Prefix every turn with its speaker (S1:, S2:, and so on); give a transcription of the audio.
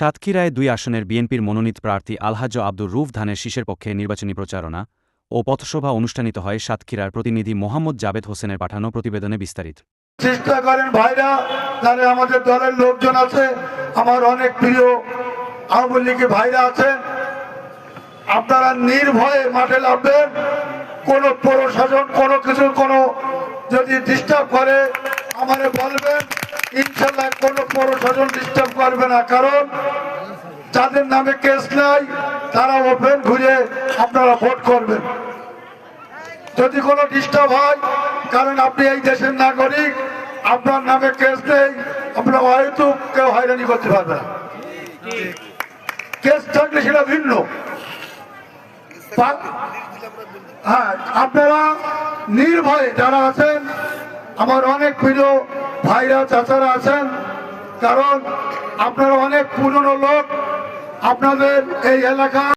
S1: সাতক্ষীরায় দুই আসনের বিএনপির মনোনীত প্রার্থী আলহাজ আব্দুর রুফ ধানের শীষের পক্ষে নির্বাচনী প্রচারণা ও পথসভা অনুষ্ঠিত হয় সাতক্ষীরার প্রতিনিধি মোহাম্মদ জাবেদ হোসেনের পাঠানো প্রতিবেদনে বিস্তারিত।
S2: চেষ্টা করেন ভাইরা তাহলে আমাদের দলের লোকজন আছে, আমার অনেক প্রিয় আওয়ামী লীগের ভাইরা আছেন আপনারা নির্ভয়ে মাঠে নামবেন, কোনো প্রশাসন, কোনো কিছু, কোনো যদি ডিস্টার্ব করে, আমারে বলবেন, ইনশাল্লাহ কোনো প্রশাসন ডিস্টার্ব করবে না। কারণ যাদের নামে কেস নাই, তারা ওপেন ঘুরে আপনারা ভোট করবেন। যদি কোনো ডিস্টার্ব হয়, কারণ আপনি এই দেশের নাগরিক, আপনার নামে কেস নেই আপনার হয়তো কেউ হয়রানি করতে পারবে না। কেস থাকলে সেটা ভিন্ন। হ্যাঁ আপনারা নির্ভয়ে যারা আছেন, আমার অনেক প্রিয় ভাইরা, চাচারা আছেন, কারণ আপনারা অনেক পুরনো লোক আপনাদের এই এলাকা